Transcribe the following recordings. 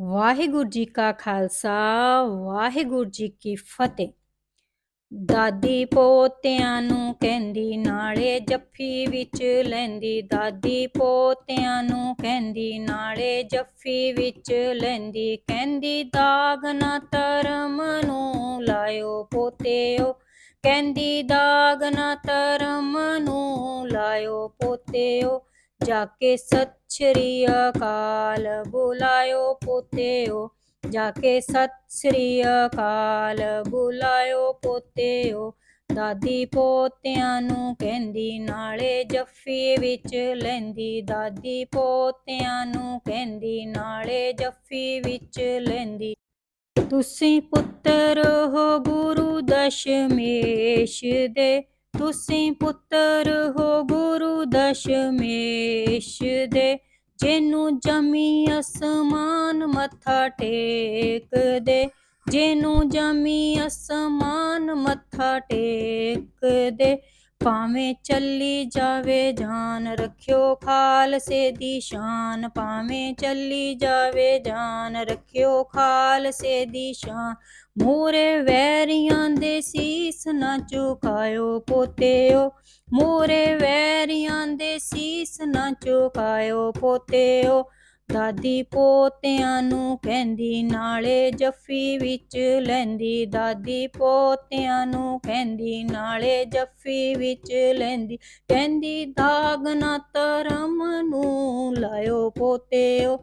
ਵਾਹਿਗੁਰੂ ਜੀ ਕਾ ਖਾਲਸਾ, ਵਾਹਿਗੁਰੂ ਜੀ ਕੀ ਫਤਿਹ। ਦਾਦੀ ਪੋਤਿਆਂ ਨੂੰ ਕਹਿੰਦੀ, ਨਾਲੇ ਜੱਫੀ ਵਿੱਚ ਲੈਂਦੀ। ਦਾਦੀ ਪੋਤਿਆਂ ਨੂੰ ਕਹਿੰਦੀ, ਨਾਲੇ ਜੱਫੀ ਵਿੱਚ ਲੈਂਦੀ। ਕਹਿੰਦੀ, ਦਾਗ ਨਾ ਧਰਮ ਨੂੰ ਲਾਇਓ ਪੋਤਿਓ। ਕਹਿੰਦੀ, ਦਾਗ ਨਾ ਧਰਮ ਨੂੰ ਲਾਇਓ ਪੋਤਿਓ। ਜਾ ਕੇ ਸਤਿ ਸ੍ਰੀ ਅਕਾਲ, ਬੁਲਾਇਓ ਪੋਤਿਓ। ਜਾ ਕੇ ਸਤਿ ਸ੍ਰੀ ਅਕਾਲ, ਬੁਲਾਇਓ ਪੋਤਿਓ। ਦਾਦੀ ਪੋਤਿਆਂ ਨੂੰ ਕਹਿੰਦੀ, ਨਾਲੇ ਜੱਫੀ ਵਿੱਚ ਲੈਂਦੀ। ਦਾਦੀ ਪੋਤਿਆਂ ਨੂੰ ਕਹਿੰਦੀ, ਨਾਲੇ ਜੱਫੀ ਵਿੱਚ ਲੈਂਦੀ। ਤੁਸੀਂ ਪੁੱਤਰ ਹੋ ਗੁਰੂ ਦਸ਼ਮੇਸ਼ ਦੇ। ਤੁਸੀਂ ਪੁੱਤਰ ਹੋ ਗੁਰੂ ਦਸ਼ਮੇਸ਼ ਦੇ ਜਿਹਨੂੰ ਜਮੀ ਅਸਮਾਨ ਮੱਥਾ ਟੇਕ ਦੇ ਜਿਹਨੂੰ ਜਮੀ ਅਸਮਾਨ ਮੱਥਾ ਟੇਕ ਦੇ। ਭਾਵੇਂ ਚੱਲੀ ਜਾਵੇ ਜਾਨ, ਰੱਖਿਓ ਖਾਲਸੇ ਦੀ ਸ਼ਾਨ। ਭਾਵੇਂ ਚੱਲੀ ਜਾਵੇ ਜਾਨ, ਰੱਖਿਓ ਖਾਲਸੇ ਦੀ ਸ਼ਾਨ। ਮੂਰੇ ਵੈਰੀਆਂ ਦੇ ਸੀਸ ਨਾ ਝੁਕਾਇਓ ਪੋਤਿਓ। ਮੂਰੇ ਵੈਰੀਆਂ ਦੇ ਸੀਸ ਨਾ ਝੁਕਾਇਓ ਪੋਤਿਓ। ਦਾਦੀ ਪੋਤਿਆਂ ਨੂੰ ਕਹਿੰਦੀ, ਨਾਲੇ ਜੱਫੀ ਵਿੱਚ ਲੈਂਦੀ। ਦਾਦੀ ਪੋਤਿਆਂ ਨੂੰ ਕਹਿੰਦੀ, ਨਾਲੇ ਜੱਫੀ ਵਿੱਚ ਲੈਂਦੀ। ਕਹਿੰਦੀ, ਦਾਗ ਨਾ ਧਰਮ ਨੂੰ ਲਾਇਓ ਪੋਤਿਓ।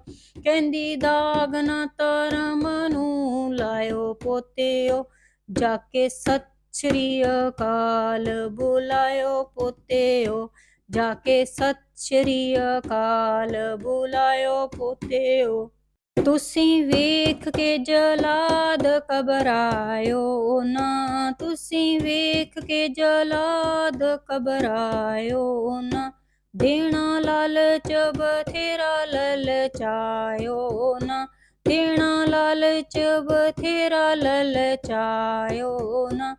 ਕਹਿੰਦੀ, ਦਾਗ ਨਾ ਧਰਮ ਨੂੰ ਲਾਇਓ ਪੋਤਿਓ। ਜਾ ਕੇ ਸਤਿ ਸ੍ਰੀ ਅਕਾਲ ਬੁਲਾਇਓ ਪੋਤਿਓ। ਜਾ ਕੇ ਸਤਿ ਸ੍ਰੀ ਅਕਾਲ ਬੁਲਾਇਓ ਪੋਤਿਓ ਤੁਸੀਂ ਵੇਖ ਕੇ ਜਲਾਦ ਕਬਰਾਇਓ ਨਾ ਤੁਸੀਂ ਵੇਖ ਕੇ ਜਲਾਦ ਕਬਰਾਇਓ ਨਾ ਦੇਣਾ ਲਾਲਚ ਬਥੇਰਾ ਲਲਚਾਇਓ ਨਾ ਦੇਣਾ ਲਾਲਚ ਬਥੇਰਾ ਲਲਚਾਇਓ ਨਾ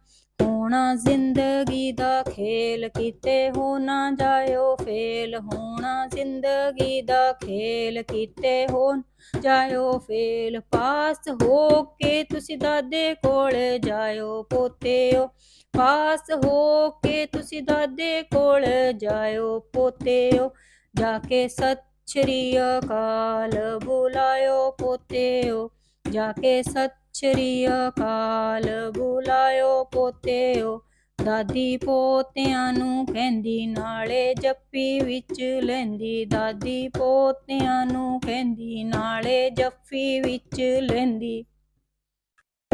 ਹੋਣਾ ਜ਼ਿੰਦਗੀ ਦਾ ਖੇਲ ਕਿਤੇ ਹੋ ਨਾ ਜਾਇਓ ਫੇਲ। ਹੋਣਾ ਜ਼ਿੰਦਗੀ ਦਾ ਖੇਲ ਕਿਤੇ ਹੋ ਜਾਇਓ ਫੇਲ। ਪਾਸ ਹੋ ਕੇ ਤੁਸੀਂ ਦਾਦੇ ਕੋਲ ਜਾਇਓ ਪੋਤਿਓ। ਪਾਸ ਹੋ ਕੇ ਤੁਸੀਂ ਦਾਦੇ ਕੋਲ ਜਾਇਓ ਪੋਤਿਓ। ਜਾ ਕੇ ਸਤਿ ਸ੍ਰੀ ਅਕਾਲ ਬੁਲਾਇਓ ਪੋਤਿਓ। ਜਾ ਕੇ ਸਤ ਸ੍ਰੀ ਅਕਾਲ, ਬੁਲਾਇਓ ਪੋਤਿਓ। ਦਾਦੀ ਪੋਤਿਆਂ ਨੂੰ ਕਹਿੰਦੀ, ਨਾਲੇ ਜੱਫੀ ਵਿੱਚ ਲੈਂਦੀ। ਦਾਦੀ ਪੋਤਿਆਂ ਨੂੰ ਕਹਿੰਦੀ, ਨਾਲੇ ਜੱਫੀ ਵਿੱਚ ਲੈਂਦੀ।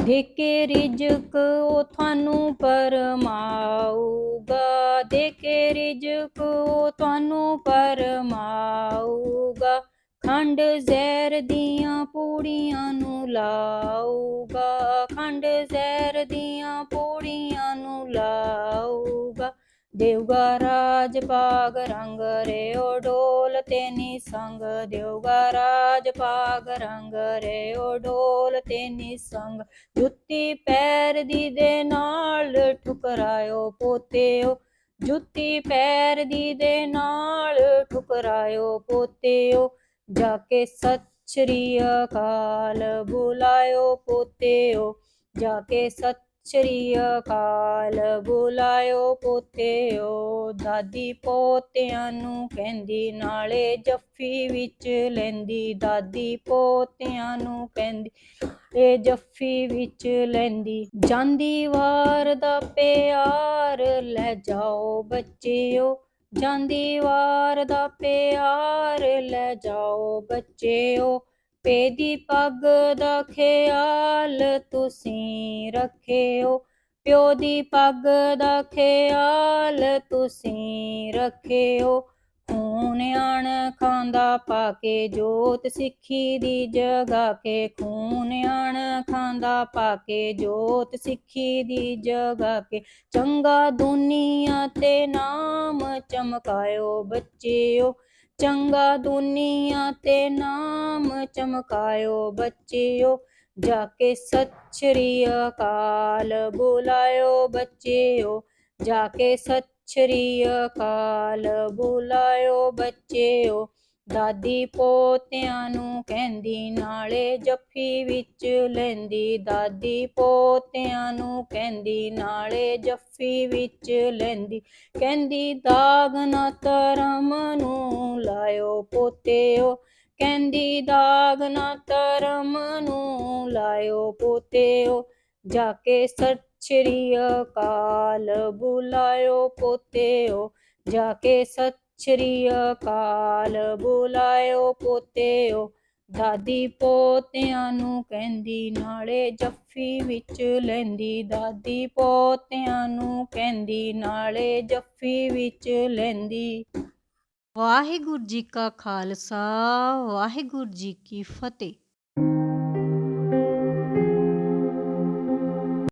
ਦੇਖੇ ਰਿਜਕ, ਉਹ ਤੁਹਾਨੂੰ ਪਰਮਾਊਗਾ ਦੇਖੇ ਰਿਜਕ, ਉਹ ਤੁਹਾਨੂੰ ਪਰਮਾਊਗਾ ਖੰਡ ਜ਼ਹਿਰ ਦੀਆਂ ਪੂੜੀਆਂ ਨੂੰ ਲਾ ਖੰਡ ਜ਼ਹਿਰ ਦੀਆਂ ਪੂੜੀਆਂ ਨੂੰ ਲਾਊਗਾ। ਦੇਵਗਾ ਰਾਜ ਪਾਗ ਰੰਗ ਰਿਓ ਡੋਲ ਤੇ ਨੀ ਸੰਗ ਦੇਵਗਾ ਰਾਜ ਪਾਗ ਰੰਗ ਰਿਓ ਡੋਲ ਤੇ ਨੀ ਸੰਗ ਜੁੱਤੀ ਪੈਰ ਦੀ ਦੇ ਨਾਲ ਠੁਕਰਾਇਓ ਪੋਤਿਓ। ਜੁੱਤੀ ਪੈਰ ਦੀ ਦੇ ਨਾਲ ਠੁਕਰਾਇਓ ਪੋਤਿਓ। ਜਾ ਕੇ ਸਤਿ ਸ੍ਰੀ ਅਕਾਲ ਬੁਲਾਇਓ ਪੋਤਿਓ। ਜਾ ਕੇ ਸਤਿ ਸ੍ਰੀ ਅਕਾਲ। ਬੁਲਾਇਓ ਪੋਤਿਓ, ਦਾਦੀ ਪੋਤਿਆਂ ਨੂੰ ਕਹਿੰਦੀ, ਨਾਲੇ ਜੱਫੀ ਵਿੱਚ ਲੈਂਦੀ। ਦਾਦੀ ਪੋਤਿਆਂ ਨੂੰ ਕਹਿੰਦੀ ਇਹ ਜੱਫੀ ਵਿੱਚ ਲੈਂਦੀ। ਜਾਂਦੀ ਵਾਰ ਦਾ ਪਿਆਰ, ਲੈ ਜਾਓ ਬੱਚਿਓ। ਜਾਂਦੀ ਵਾਰ ਦਾ ਪਿਆਰ, ਲੈ ਜਾਓ ਬੱਚਿਓ। ਪੇ ਦੀ ਪੱਗ ਦਾ ਖਿਆਲ ਤੁਸੀਂ ਰੱਖਿਓ। ਪਿਓ ਦੀ ਪੱਗ ਦਾ ਖਿਆਲ ਤੁਸੀਂ ਰੱਖਿਓ। ਖੂਨ ਆਣ ਖਾਂਦਾ ਪਾ ਕੇ ਜੋਤ ਸਿੱਖੀ ਦੀ ਜਗਾ ਕੇ। ਖੂਨ ਆਣ ਖਾਂਦਾ ਪਾ ਕੇ ਜੋਤ ਸਿੱਖੀ ਦੀ ਜਗਾ ਕੇ। ਚੰਗਾ ਦੁਨੀਆ ਤੇ ਨਾਮ ਚਮਕਾਇਓ ਬੱਚਿਓ। ਚੰਗਾ ਦੁਨੀਆ ਤੇ ਨਾਮ ਚਮਕਾਇਓ ਬੱਚਿਓ, ਜਾ ਕੇ ਸਤਿ ਸ੍ਰੀ ਅਕਾਲ ਬੁਲਾਇਓ ਬੱਚਿਓ, ਜਾ ਕੇ ਸਤਿ ਸ੍ਰੀ ਅਕਾਲ ਬੁਲਾਇਓ ਬੱਚਿਓ ਦਾਦੀ ਪੋਤਿਆਂ ਨੂੰ ਕਹਿੰਦੀ, ਨਾਲੇ ਜੱਫੀ ਵਿੱਚ ਲੈਂਦੀ। ਦਾਦੀ ਪੋਤਿਆਂ ਨੂੰ ਕਹਿੰਦੀ, ਨਾਲੇ ਜੱਫੀ ਵਿੱਚ ਲੈਂਦੀ। ਕਹਿੰਦੀ, ਦਾਗ ਨਾ ਧਰਮ ਨੂੰ ਲਾਇਓ ਪੋਤਿਓ। ਕਹਿੰਦੀ, ਦਾਗ ਨਾ ਧਰਮ ਨੂੰ ਲਾਇਓ ਪੋਤਿਓ। ਜਾ ਕੇ ਸਤਿ ਸ੍ਰੀ ਅਕਾਲ ਬੁਲਾਇਓ ਪੋਤਿਓ। ਜਾ ਕੇ ਸਤਿ ਸ੍ਰੀ ਅਕਾਲ। ਬੁਲਾਇਓ ਪੋਤਿਓ, ਦਾਦੀ ਪੋਤਿਆਂ ਨੂੰ ਕਹਿੰਦੀ, ਨਾਲੇ ਜੱਫੀ ਵਿੱਚ ਲੈਂਦੀ। ਦਾਦੀ ਪੋਤਿਆਂ ਨੂੰ ਕਹਿੰਦੀ, ਨਾਲੇ ਜੱਫੀ ਵਿੱਚ ਲੈਂਦੀ। ਵਾਹਿਗੁਰੂ ਜੀ ਕਾ ਖਾਲਸਾ, ਵਾਹਿਗੁਰੂ ਜੀ ਕੀ ਫਤਿਹ।